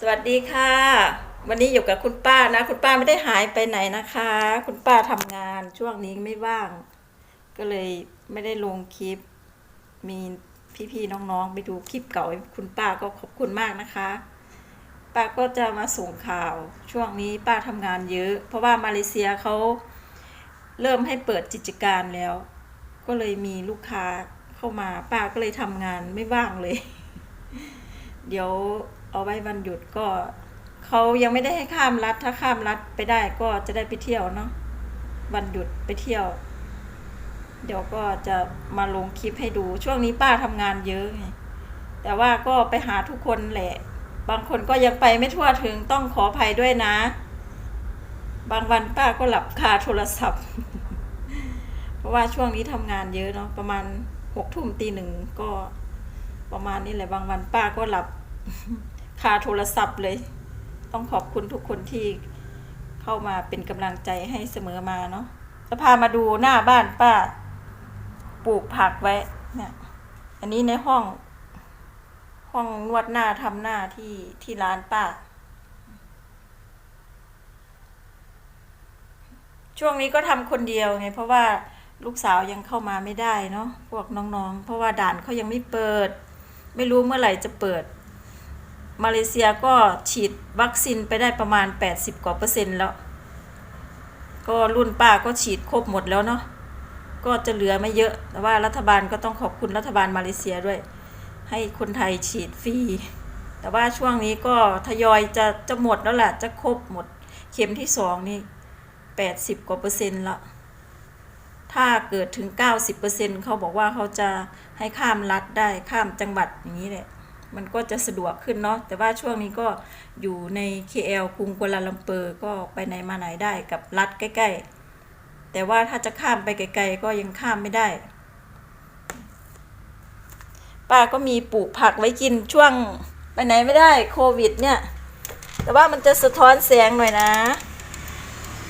สวัสดีค่ะ วันนี้อยู่กับคุณป้านะ คุณป้าไม่ได้หายไปไหนนะคะ คุณป้าทำงานช่วงนี้ไม่ว่าง ก็เลยไม่ได้ลงคลิป มีพี่ๆน้องๆ ไปดูคลิปเก่าคุณป้าก็ขอบคุณมากนะคะ ป้าก็จะมาส่งข่าวช่วงนี้ป้าทำงานเยอะ เพราะว่ามาเลเซียเขาเริ่มให้เปิดกิจการแล้ว ก็เลยมีลูกค้าเข้ามาป้าก็เลยทำงานไม่ว่างเลย เดี๋ยว เอาไว้วันหยุดก็เขายังไม่ได้ให้ข้ามรัฐถ้าข้ามรัฐไปได้ก็จะได้ไปเที่ยวเนาะวันหยุดไปเที่ยว เดี๋ยวก็จะมาลงคลิปให้ดูช่วงนี้ป้าทำงานเยอะไงแต่ว่าก็ไปหาทุกคนแหละ บางคนก็ยังไปไม่ทั่วถึงต้องขออภัยด้วยนะ บางวันป้าก็หลับคาโทรศัพท์ เพราะว่าช่วงนี้ทำงานเยอะเนาะประมาณหกทุ่มตีหนึ่งก็ประมาณนี้แหละบางวันป้าก็หลับ คาโทรศัพท์เลย ต้องขอบคุณทุกคนที่เข้ามาเป็นกำลังใจให้เสมอมาเนาะจะพามาดูหน้าบ้านป้า ปลูกผักไว้เนี่ย อันนี้ในห้อง ห้องนวดหน้าทำหน้าที่ที่ร้านป้า ช่วงนี้ก็ทำคนเดียวไง เพราะว่าลูกสาวยังเข้ามาไม่ได้เนาะพวกน้องๆ เพราะว่าด่านเขายังไม่เปิด ไม่รู้เมื่อไหร่จะเปิด มาเลเซียก็ฉีดวัคซีนไปได้ประมาณ 80 กว่าเปอร์เซ็นต์แล้ว ก็รุ่นป้าก็ฉีดครบหมดแล้วเนาะก็จะเหลือไม่เยอะ แต่ว่ารัฐบาลก็ต้องขอบคุณรัฐบาลมาเลเซียด้วย ให้คนไทยฉีดฟรี แต่ว่าช่วงนี้ก็ทยอยจะจะหมดแล้วแหละจะครบหมด เข็มที่สองนี่ 80 กว่าเปอร์เซ็นต์ละถ้าเกิดถึง 90%เปอร์เซ็นต์เขาบอกว่าเขาจะให้ข้ามรัฐได้ข้ามจังหวัดอย่างนี้แหละ มันก็จะสะดวกขึ้นเนาะแต่ว่าช่วงนี้ก็อยู่ใน KL กรุงกัวลาลัมเปอร์ก็ไปไหนมาไหนได้กับรัฐใกล้ ๆ แต่ว่าถ้าจะข้ามไปไกลๆก็ยังข้ามไม่ได้ ป้าก็มีปลูกผักไว้กินช่วงไปไหนไม่ได้โควิดเนี่ยแต่ว่ามันจะสะท้อนแสงหน่อยนะ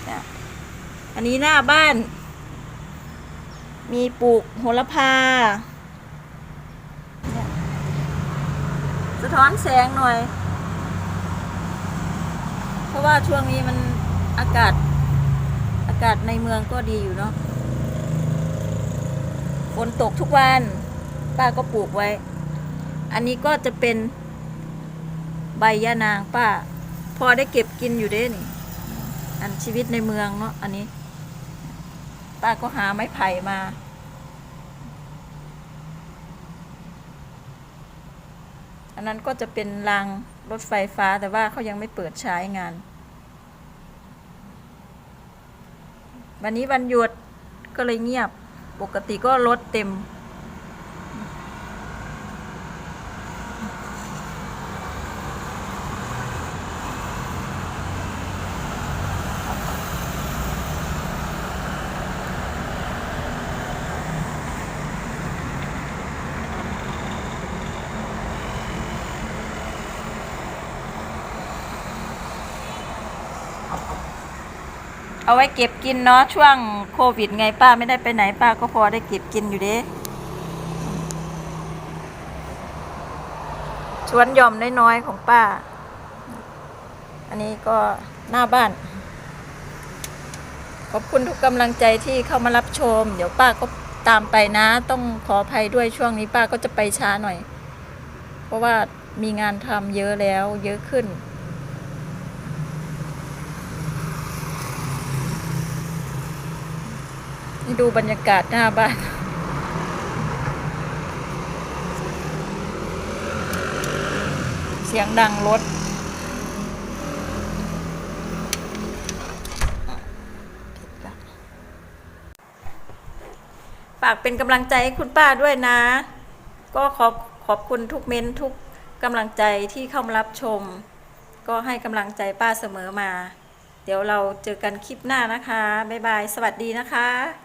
เนี่ยอันนี้หน้าบ้าน มีปลูกโหระพาเนี่ย สะท้อนแสงหน่อย เพราะว่าช่วงนี้มันอากาศ อากาศในเมืองก็ดีอยู่เนาะฝนตกทุกวัน ป้าก็ปลูกไว้ อันนี้ก็จะเป็นใบยะนางป้า พอได้เก็บกินอยู่เด้นี่อันชีวิตในเมืองเนาะอันนี้ ป้าก็หาไม้ไผ่มา อันนั้นก็จะเป็นรางรถไฟฟ้าแต่ว่าเขายังไม่เปิดใช้งาน วันนี้วันหยุดก็เลยเงียบ ปกติก็รถเต็ม เอาไว้เก็บกินเนาะช่วงโควิดไงป้าไม่ได้ไปไหนป้าก็พอได้เก็บกินอยู่เด้ชวนหย่อมน้อยๆของป้า อันนี้ก็หน้าบ้าน ขอบคุณทุกกำลังใจที่เข้ามารับชม เดี๋ยวป้าก็ตามไปนะ ต้องขออภัยด้วยช่วงนี้ป้าก็จะไปช้าหน่อย เพราะว่ามีงานทำเยอะแล้ว เยอะขึ้น นี่ดูบรรยากาศหน้าบ้าน เสียงดังรถ ฝากเป็นกำลังใจให้คุณป้าด้วยนะ ก็ขอบขอบคุณทุกเม้นทุกกำลังใจที่เข้ามารับชม ก็ให้กำลังใจป้าเสมอมา เดี๋ยวเราเจอกันคลิปหน้านะคะ บ๊ายบาย สวัสดีนะคะ